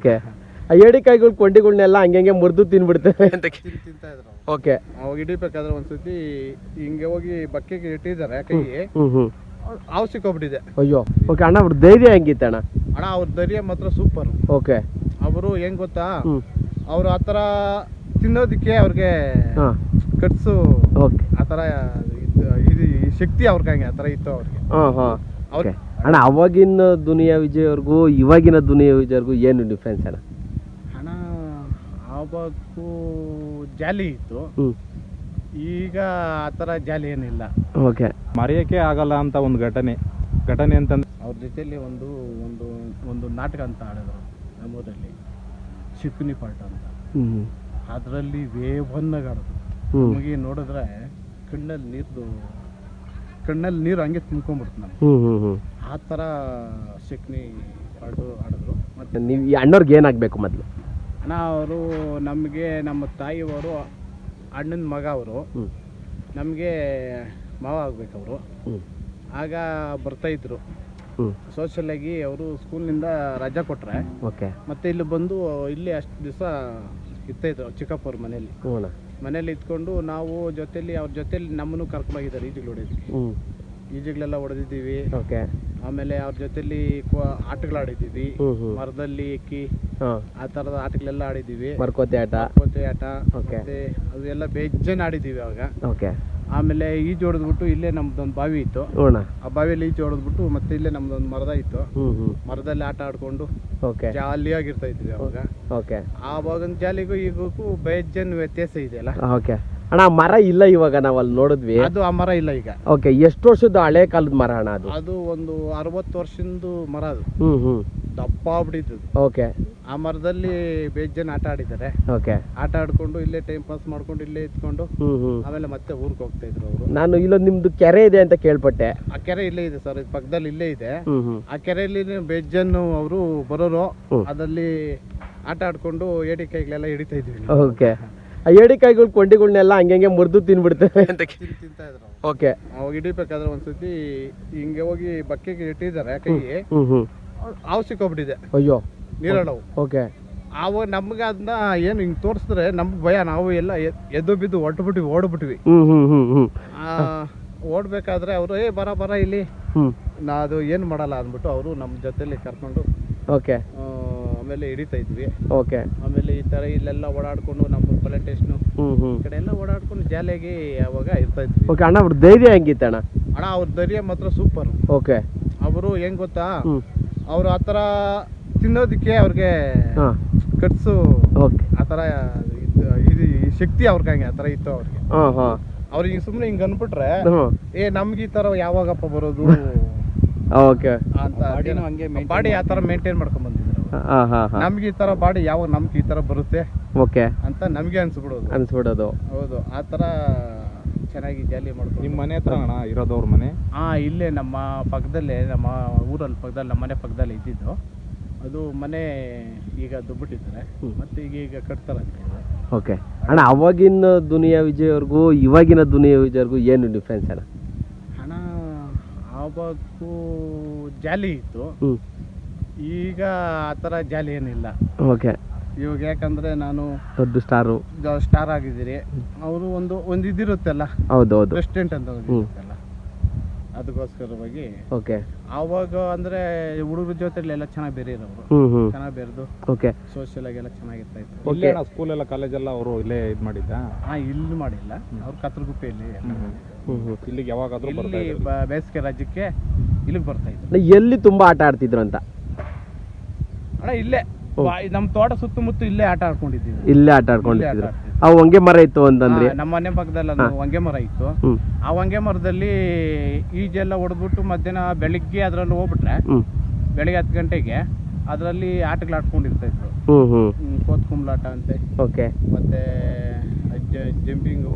Okay. ಆ ಏಡಿಕಾಯಿಗಳು ಕೊಂಡಿಗಳನ್ನೆಲ್ಲ ಹಂಗೆ ಮುರಿದು ತಿನ್ಬಿಡ್ತವೆ. ಅಂತ ತಿಂತಾ ಇದ್ರು. ಅವ್ರು. ಓಕೆ. ಅವಾಗ ಹಿಡಿಬೇಕಾದ್ರೆ ಒಂದ್ಸತಿ ಹಿಂಗೆ ಹೋಗಿ ಬಕ್ಕೆಗೆ ಇಟ್ಟಿದ್ದಾರೆ ಕೈಗೆ. ಹ್ಮ್ ಹ್ಮ್ ಹಾವು ಸಿಕ್ಕೋಗ್ಬಿಟ್ಟಿದೆ ಅಯ್ಯೋ. ಓಕೆ ಅಣ್ಣ ಅವ್ರ ಧೈರ್ಯ ಹೆಂಗಿತ್ತು ಅಣ್ಣ? ಅಣ್ಣ ಅವ್ರ ಧೈರ್ಯ ಮಾತ್ರ ಸೂಪರ್ ಓಕೆ. ಅವರು ಹೆಂಗ್ ಗೊತ್ತಾ? ಹ್ಮ್. ಅವ್ರು ಆ ಥರ ತಿನ್ನೋದಕ್ಕೆ ಅವ್ರಿಗೆ ಹಾಂ. ಕಟ್ಸು ಓಕೆ. ಆ ಥರ ಇದು ಇದು ಈ ಶಕ್ತಿ ಅವ್ರಿಗೆ ಹಂಗೆ ಆ ಥರ ಇತ್ತು ಅವ್ರಿಗೆ. ಹಾಂ ಹಾಂ. ಅವ್ರು ಓಕೆ. ಅಣ್ಣ ಅವಾಗಿನ ದುನಿಯಾ ವಿಜಯವ್ರಿಗೂ ಇವಾಗಿನ ದುನಿಯಾ ವಿಜಯವ್ರಿಗೂ ಏನು ಡಿಫ್ರೆನ್ಸ್ ಅಣ್ಣ? ಹಣ ಆವಾಗೂ ಜಾಲಿ ಇತ್ತು. ಈಗ ಆ ಥರ ಜಾಲಿ ಏನಿಲ್ಲ. ಓಕೆ ಮರೆಯೋಕ್ಕೆ ಆಗಲ್ಲ ಅಂತ ಒಂದು ಘಟನೆ. ಘಟನೆ ಅಂತಂದ್ರೆ ಅವ್ರ ಜೊತೆಯಲ್ಲಿ ಒಂದು ಒಂದು ಒಂದು ನಾಟಕ ಅಂತ ಆಡಿದ್ರು ನಮ್ಮೂರಲ್ಲಿ. ಚಿಕ್ಕನಿ ಪಾಠ ಅಂತ. ಹ್ಞೂ ಅದರಲ್ಲಿ ವೇವನ್ನ ಹ್ಞೂ ನಮಗೆ ನೋಡಿದ್ರೆ ಕಣ್ಣಲ್ಲಿ ನೀರ್ದು ಕಣ್ಣಲ್ಲಿ ನೀರು ಹಂಗೆ ತುಂಬ್ಕೊಂಡ್ಬಿಡ್ತು ನಾನು ಹ್ಞೂ ಹ್ಞೂ ಹ್ಞೂ ಆ ಥರ ಶಕ್ನಿ ಆಡು ಆಡಿದ್ರು. ಮತ್ತು ನೀವು ಈ ಅಣ್ಣವ್ರಿಗೆ ಏನಾಗಬೇಕು ಮೊದಲು? ಅಣ್ಣ ಅವರು ನಮಗೆ ನಮ್ಮ ತಾಯಿಯವರು ಅಣ್ಣನ ಮಗ ಅವರು. ಹ್ಞೂ ನಮಗೆ ಮಾವ ಆಗ್ಬೇಕು ಅವರು. ಹ್ಞೂ ಆಗ ಬರ್ತಾಯಿದ್ರು ಹ್ಞೂ ಸೋಷಲ್ ಆಗಿ ಅವರು ಸ್ಕೂಲ್ನಿಂದ ರಜಾ ಕೊಟ್ಟರೆ ಓಕೆ. ಮತ್ತೆ ಇಲ್ಲಿ ಬಂದು ಇಲ್ಲಿ ಅಷ್ಟು ದಿವಸ ಇರ್ತಾಯಿದ್ರು ಚಿಕ್ಕಪ್ಪವ್ರ ಮನೇಲಿ ಹ್ಞೂ ಅಣ್ಣ. ಮನೇಲಿ ಇದ್ಕೊಂಡು ನಾವು ಜೊತೆಲಿ ಅವ್ರ ಜೊತೆಲಿ ನಮ್ಮನ್ನು ಕರ್ಕೊಂಡೋಗಿದ್ದಾರೆ ಈಜುಗಳು ಹೊಡೆಯೋದಕ್ಕೆ. ಹ್ಞೂ ಈಜುಗಳೆಲ್ಲ ಹೊಡೆದಿದ್ದೀವಿ. ಓಕೆ. ಆಮೇಲೆ ಅವ್ರ ಜೊತೆಲಿ ಆಟಗಳು ಆಟಗಳಾಡಿದ್ದೀವಿ ಹ್ಞೂ ಮರದಲ್ಲಿ ಎಕ್ಕಿ ಹಾಂ. ಆ ತರದ ಆಟಗಳೆಲ್ಲ ಆಡಿದ್ದೀವಿ. ಮರ್ಕೋತೆ ಆಟ. ಕೋತೆ ಆಟ. ಓಕೆ. ಮತ್ತೆ ಅದೆಲ್ಲ ಬೇಜನ್ ಆಡಿದ್ದೀವಿ ಅವಾಗ. ಓಕೆ. ಆಮೇಲೆ ಈಜು ಹೊಡೆದ್ಬಿಟ್ಟು ಇಲ್ಲೇ ನಮ್ದೊಂದು ಬಾವಿ ಇತ್ತು. ಆ ಬಾವಿಯಲ್ಲಿ ಈಜು ಹೊಡೆದ್ಬಿಟ್ಟು ಮತ್ತೆ ಇಲ್ಲೇ ನಮ್ದೊಂದು ಮರದ ಇತ್ತು. ಮರದಲ್ಲಿ ಆಟ ಆಡ್ಕೊಂಡು ಓಕೆ ಜಾಲಿಯಾಗಿರ್ತಾ ಇದ್ವಿ ಅವಾಗ. ಓಕೆ ಆವಾಗಿನ ಜಾಲಿಗೂ ಈಗಕ್ಕೂ ಬೇಜನ್ ವ್ಯತ್ಯಾಸ ಇದೆಯಲ್ಲ? ಓಕೆ ಅಣ್ಣ ಮರ ಇಲ್ಲ ಇವಾಗ ನಾವು ಅಲ್ಲಿ ನೋಡಿದ್ವಿ. ಅದು ಆ ಮರ ಇಲ್ಲ ಈಗ. ಓಕೆ ಎಷ್ಟು ವರ್ಷದ ಹಳೆ ಕಾಲದ ಮರ ಅಣ್ಣ ಅದು? ಅದು ಒಂದು ಅರವತ್ತು ವರ್ಷದ ಮರ ಅದು. ಹ್ಮ್ ಹ್ಮ್. ದಪ್ಪ ಆಗ್ಬಿಟ್ಟಿದ್ದು. ಓಕೆ ಆ ಮರದಲ್ಲಿ ಬೇಜನ್ ಆಟ ಆಡಿದ್ದಾರೆ. ಓಕೆ. ಆಟ ಆಡ್ಕೊಂಡು ಇಲ್ಲೇ ಟೈಮ್ ಪಾಸ್ ಮಾಡ್ಕೊಂಡು ಇಲ್ಲೇ ಇದ್ಕೊಂಡು ಆಮೇಲೆ ಮತ್ತೆ ಊರಿಗೆ ಹೋಗ್ತಾ ಇದ್ರು ಅವರು. ನಾನು ಇಲ್ಲೊಂದು ನಿಮ್ದು ಕೆರೆ ಇದೆ ಅಂತ ಕೇಳ್ಪಟ್ಟೆ. ಆ ಕೆರೆ ಇಲ್ಲೇ ಇದೆ ಸರ್ ಪಕ್ಕದಲ್ಲಿ ಇಲ್ಲೇ ಇದೆ. ಆ ಕೆರೆಯಲ್ಲಿ ಬೇಜನ್ನು ಅವರು ಬರೋರು ಅದರಲ್ಲಿ ಅದಲ್ಲಿ ಆಟ ಆಡ್ಕೊಂಡು ಏಡಿಕಾಯಿಗಳೆಲ್ಲ ಹಿಡಿತಾ ಇದ್ವಿ. ಓಕೆ. ಆ ಏಡಿಕಾಯಿಗಳು ಕೊಂಡಿಗಳನ್ನೆಲ್ಲ ಹಂಗೆ ಮುರಿದು ತಿನ್ಬಿಡ್ತವೆ ಅಂತ ತಿಂತಾ ಇದ್ರು ಓಕೆ. ಅವಾಗ ಹಿಡಿಬೇಕಾದ್ರೆ ಒಂದ್ಸತಿ ಹಿಂಗೆ ಹೋಗಿ ಬಕ್ಕೆಗೆ ಇಟ್ಟಿದ್ದಾರೆ ಕೈಗೆ. ಹ್ಮ್ ಸಿಕ್ಕೋಗ್ಬಿಟ್ಟಿದೆ. ಅಯ್ಯೋ. ನೀರಳವು ಓಕೆ. ಅವಾಗ ನಮ್ಗೆ ಅದನ್ನ ಏನು ಹಿಂಗೆ ತೋರಿಸಿದ್ರೆ ನಮ್ಗೆ ಭಯ ನಾವು ಎಲ್ಲ ಎದ್ದು ಬಿದ್ದು ಹೊಟ್ಬಿಟ್ವಿ ಓಡ್ಬಿಟ್ವಿ. ಆ, ಓಡ್ಬೇಕಾದ್ರೆ ಅವರು ಏ ಬರ ಬರ ಇಲ್ಲಿ. ನಾ ಅದು ಏನು ಮಾಡಲ್ಲ ಅಂದ್ಬಿಟ್ಟು ಅವರು ನಮ್ಮ ಜೊತೆಲಿ ಕರ್ಕೊಂಡು ಓಕೆ. ಆ, ಆಮೇಲೆ ಹಿಡಿತಾ ಇದ್ವಿ. ಓಕೆ. ಆಮೇಲೆ ಈ ಥರ ಇಲ್ಲೆಲ್ಲ ಓಡಾಡ್ಕೊಂಡು ನಮ್ಮ ಪ್ಲಾಂಟೇಶನು ಈ ಕಡೆ ಎಲ್ಲ ಓಡಾಡ್ಕೊಂಡು ಜಾಲಿಯಾಗಿ ಅವಾಗ ಇರ್ತಾ ಇದ್ವಿ. ಓಕೆ ಅಣ್ಣ ಅವ್ರ ಧೈರ್ಯ ಹೆಂಗಿತ್ತ ಅಣ್ಣ? ಅಣ್ಣ ಅವ್ರ ಧೈರ್ಯ ಮಾತ್ರ ಸೂಪರ್ ಓಕೆ. ಅವರು ಹೆಂಗ್ ಗೊತ್ತಾ? ಅವರು ಆ ಥರ ತಿನ್ನೋದಕ್ಕೆ ಅವ್ರಿಗೆ ಹಾಂ. ಕಟ್ಸು ಓಕೆ ಆ ಥರ ಇದು ಇದು ಈ ಶಕ್ತಿ ಅವ್ರಿಗೆ ಹಂಗೆ ಆ ಥರ ಇತ್ತು ಅವ್ರಿಗೆ. ಹಾಂ ಹಾಂ. ಅವ್ರಿಗೆ ಸುಮ್ಮನೆ ಹಿಂಗೆ ಅನ್ಬಿಟ್ರೆ ಏ ನಮ್ಗೆ ಈ ಥರ ಯಾವಾಗಪ್ಪ ಬರೋದು? ಓಕೆ ಅಂತ ಬಾಡಿ ಆ ಥರ ಮೇಂಟೈನ್ ಮಾಡ್ಕೊಂಡ್ ಬಂದಿದ್ರು ಹಾಂ ಹಾಂ ಹಾಂ. ನಮ್ಗೆ ಈ ಥರ ಬಾಡಿ ಯಾವಾಗ ನಮ್ಗೆ ಈ ಥರ ಬರುತ್ತೆ ಓಕೆ ಅಂತ ನಮಗೆ ಅನ್ಸ್ಬಿಡೋದು. ಅನ್ಸ್ಬಿಡೋದು. ಹೌದು ಆ ಥರ ಚೆನ್ನಾಗಿ ಜಾಲಿ ಮಾಡ್ಕೊಂಡು ನಿಮ್ಮ ಮನೆ ಹತ್ರ ಅಣ್ಣ ಇರೋದು ಅವ್ರ ಮನೆ? ಹಾಂ ಇಲ್ಲೇ ನಮ್ಮ ಪಕ್ಕದಲ್ಲೇ ನಮ್ಮ ಊರಲ್ಲಿ ಪಕ್ಕದಲ್ಲಿ ನಮ್ಮ ಮನೆ ಪಕ್ಕದಲ್ಲಿ ಇದ್ದಿದ್ದು. ಅದು ಮನೆ ಈಗ ದುಬ್ಬಿಟ್ಟಿದ್ದಾರೆ. ಮತ್ತೆ ಈಗ ಈಗ ಕಟ್ತಾರಂತೆ ಓಕೆ. ಅಣ್ಣ ಅವಾಗಿನ ದುನಿಯಾ ವಿಜಯವರೆಗೂ ಇವಾಗಿನ ದುನಿಯಾ ವಿಜಯವರೆಗೂ ಏನು ಡಿಫ್ರೆನ್ಸ್ ಅಣ್ಣ? ಹಣ ಆವಾಗೂ ಜಾಲಿ ಇತ್ತು. ಈಗ ಆ ಥರ ಜಾಲಿ ಏನಿಲ್ಲ. ಓಕೆ. ಇವಾಗ ಯಾಕಂದ್ರೆ ನಾನು ದೊಡ್ಡ ಸ್ಟಾರು. ಸ್ಟಾರ್ ಆಗಿದ್ದೀರಿ. ಅವರು ಒಂದು ಒಂದು ಇದಿರುತ್ತಲ್ಲ ಹೌದು ಹೌದು ಪ್ರೆಸಿಡೆಂಟ್ ಅಂತ ಅದಕ್ಕೋಸ್ಕರವಾಗಿ ಓಕೆ. ಅವಾಗ ಅಂದ್ರೆ ಹುಡುಗರ ಜೊತೆ ಎಲ್ಲ ಚೆನ್ನಾಗಿ ಬೆರೆಯೋರು ಚೆನ್ನಾಗಿ ಬೆರೆದು ಓಕೆ. ಸೋಷಿಯಲ್ ಎಲ್ಲ ಚೆನ್ನಾಗಿರ್ತಾ ಇತ್ತು. ಸ್ಕೂಲ್ ಎಲ್ಲ ಕಾಲೇಜ್ ಎಲ್ಲ ಅವರು ಇಲ್ಲೇ ಇದು ಮಾಡಿದ್ದ ಹಾ ಇಲ್ಲಿ ಮಾಡಿಲ್ಲ. ಅವ್ರು ಕತ್ರಗುಪ್ಪೆಯಲ್ಲಿ. ಇಲ್ಲಿಗೆ ಯಾವಾಗಾದ್ರೂ ಇಲ್ಲಿ ಬ- ಬೇಸಿಗೆ ರಾಜ್ಯಕ್ಕೆ ಇಲ್ಲಿಗೆ ಬರ್ತಾ ಇದ್ರು. ಅಣ್ಣ, ಎಲ್ಲಿ ತುಂಬಾ ಆಟ ಆಡ್ತಿದ್ರು ಅಂತ? ಅಣ್ಣ ಇಲ್ಲೇ. ಬಾ- ನಮ್ಮ ತೋಟ ಸುತ್ತಮುತ್ತ ಇಲ್ಲೇ ಆಟ ಆಡ್ಕೊಂಡಿದ್ದೀವಿ. ಇಲ್ಲೇ ಆಟ ಆಡ್ಕೊಂಡಿದ್ರು ಅವು ಹೊಂಗೆ ಮರ ಇತ್ತು ಅಂತಂದ್ರೆ ನಮ್ಮ ಮನೆ ಪಕ್ಕದಲ್ಲಿ ಒಂದು ಹೊಂಗೆ ಮರ ಇತ್ತು. ಆ ಹೊಂಗೆ ಮರದಲ್ಲಿ ಈಜೆಲ್ಲ ಹೊಡೆದ್ಬಿಟ್ಟು ಮಧ್ಯಾಹ್ನ ಬೆಳಿಗ್ಗೆ ಅದ್ರಲ್ಲಿ ಹೋಗ್ಬಿಟ್ರೆ ಬೆಳಿಗ್ಗೆ ಹತ್ತು ಗಂಟೆಗೆ ಅದರಲ್ಲಿ ಆಟಗಳು ಆಡ್ಕೊಂಡಿರ್ತಾ ಇದ್ರು ಕೋತ್ ಕುಂಬ್ಲಾಟ ಅಂತೆ. ಓಕೆ. ಮತ್ತೆ ಜಂಪಿಂಗು.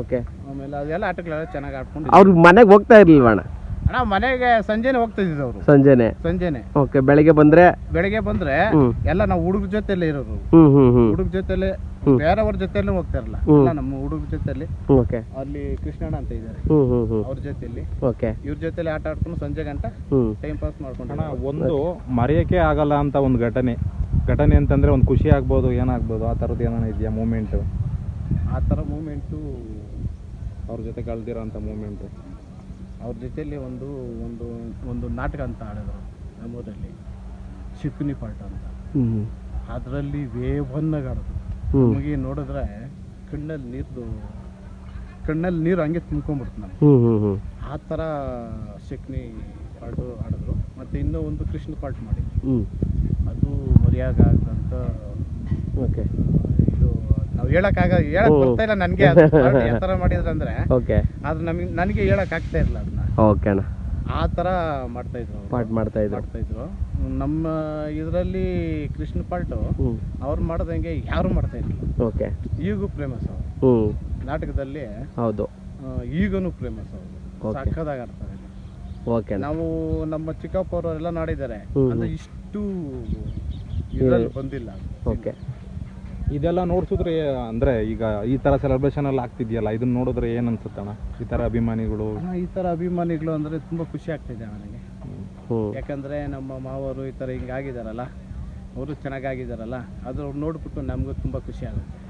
ಓಕೆ. ಆಮೇಲೆ ಅದೆಲ್ಲ ಆಟಗಳೆಲ್ಲ ಚೆನ್ನಾಗಿ ಆಡ್ಕೊಂಡು ಅವ್ರ ಮನೆಗೆ ಹೋಗ್ತಾ ಇರ್ಲಿಲ್ವ ಅಣ್ಣ ಮನೆಗೆ ಸಂಜೆನೆ ಹೋಗ್ತಾ ಇದ್ದಿದ್ದು ಅವರು. ಸಂಜೆನೆ? ಸಂಜೆನೆ. ಓಕೆ ಬೆಳಿಗ್ಗೆ ಬಂದ್ರೆ? ಬೆಳಿಗ್ಗೆ ಬಂದ್ರೆ ಹ್ಮ್. ಎಲ್ಲ ನಾವು ಹುಡುಗ ಜೊತೆಲೇ ಇರೋರು ಹುಡುಗ ಜೊತೆಲೆ ಬೇರೆಯವ್ರ ಜೊತೆಲಿ ಹೋಗ್ತಾ ಇರಲ್ಲ. ಎಲ್ಲ ನಮ್ಮ ಹುಡುಗ ಜೊತೆಲಿ ಓಕೆ. ಅಲ್ಲಿ ಕೃಷ್ಣಣ್ಣ ಅಂತ ಇದ್ದಾರೆ. ಅವ್ರ ಜೊತೆಲಿ ಓಕೆ. ಇವ್ರ ಜೊತೆಲಿ ಆಟ ಆಡ್ಕೊಂಡು ಸಂಜೆ ಗಂಟ ಟೈಮ್ ಪಾಸ್ ಮಾಡ್ಕೊಂಡು ಅಣ್ಣ ಒಂದು ಮರೆಯಕ್ಕೆ ಆಗಲ್ಲ ಅಂತ ಒಂದು ಘಟನೆ. ಘಟನೆ ಅಂತಂದ್ರೆ ಒಂದು ಖುಷಿ ಆಗ್ಬೋದು ಏನಾಗ್ಬೋದು ಆ ಥರದ್ದು ಏನಾನ ಇದೆಯಾ ಮೂಮೆಂಟು ಆ ತರ ಮೂಮೆಂಟು ಅವ್ರ ಜೊತೆ ಕಳ್ದಿರೋ ಅಂತ ಮೂಮೆಂಟು ಅವ್ರ ಜೊತೆಯಲ್ಲಿ ಒಂದು ಒಂದು ಒಂದು ನಾಟಕ ಅಂತ ಆಡಿದ್ರು ನಮ್ಮೂರಲ್ಲಿ. ಶಿಪ್ನಿ ಪಾಠ ಅಂತ. ಅದರಲ್ಲಿ ವೇವನ್ನಾಗಿ ಆಡಿದ್ರು ನಮಗೆ ನೋಡಿದ್ರೆ ಕಣ್ಣಲ್ಲಿ ನೀರ್ದು ಕಣ್ಣಲ್ಲಿ ನೀರು ಹಂಗೆ ತುಂಬ್ಕೊಂಡ್ಬಿಡ್ತು ನಾನು ಆ ಥರ ಶಕ್ನಿ ಪಾಟು ಆಡಿದ್ರು. ಮತ್ತು ಇನ್ನೂ ಒಂದು ಕೃಷ್ಣ ಪಾಠ ಮಾಡಿದ್ರು. ಅದು ಅದು ಮರ್ಯಾಗಾಗದಂಥ ಓಕೆ. ಹೇಳಕ್ಕಾಗ ಹೇಳಕ್ ಹ್ಮ್. ಬರ್ತಾ ಇಲ್ಲ ನನಗೆ ಅದು. ಯಾವ ಥರ ಅಂದ್ರೆ ಓಕೆ. ಆದ್ರೆ ನಮಗೆ ನನಗೆ ಹೇಳಕ್ ಆಗ್ತಾ ಇರಲಿಲ್ಲ ಅದನ್ನ. ಓಕೆ ಅಣ್ಣ. ಆ ಥರ ಮಾಡ್ತಾ ಇದ್ರು. ಪಾಠ ಮಾಡ್ತಾ ಇದ್ರು. ಮಾಡ್ತಾ ಇದ್ರು. ನಮ್ಮ ಇದರಲ್ಲಿ ಕೃಷ್ಣ ಪಾಲ್ಟು ಅವ್ರು ಮಾಡ್ದಂಗೆ ಯಾರು ಮಾಡ್ತಾ ಇದ್ರು ಓಕೆ. ಈಗೂ ಫೇಮಸ್ ಅವರು. ನಾಟಕದಲ್ಲಿ ಹೌದು. ಈಗನು ಫೇಮಸ್ ಅವರು. ಸಕ್ಕದಾಗ ಆಡ್ತಾರೆ ಓಕೆ ನಾವು ನಮ್ಮ ಚಿಕ್ಕಪ್ಪ ಎಲ್ಲ ನಾಡಿದ್ದಾರೆ. ಅಂದ್ರೆ ಇಷ್ಟು ಇದರಲ್ಲಿ ಬಂದಿಲ್ಲ. ಓಕೆ. ಇದೆಲ್ಲ ನೋಡ್ಸಿದ್ರೆ ಅಂದ್ರೆ ಈಗ ಈ ತರ ಸೆಲೆಬ್ರೇಷನ್ ಎಲ್ಲ ಆಗ್ತಿದೆಯಲ್ಲ ಇದನ್ನ ನೋಡಿದ್ರೆ ಏನ್ ಅನ್ಸುತ್ತಣ್ಣ ಈ ತರ ಅಭಿಮಾನಿಗಳು? ಅಣ್ಣ, ಈ ತರ ಅಭಿಮಾನಿಗಳು ಅಂದ್ರೆ ತುಂಬಾ ಖುಷಿ ಆಗ್ತಿದೆ ನನಗೆ. ಯಾಕಂದ್ರೆ ನಮ್ಮ ಮಾವರು ಈ ತರ ಹಿಂಗಾಗಿದಾರಲ್ಲ ಅವರು ಚೆನ್ನಾಗಾಗಿದ್ದಾರಲ್ಲ ಅದ್ರ ನೋಡ್ಬಿಟ್ಟು ನಮ್ಗೂ ತುಂಬಾ ಖುಷಿ ಆಗುತ್ತೆ.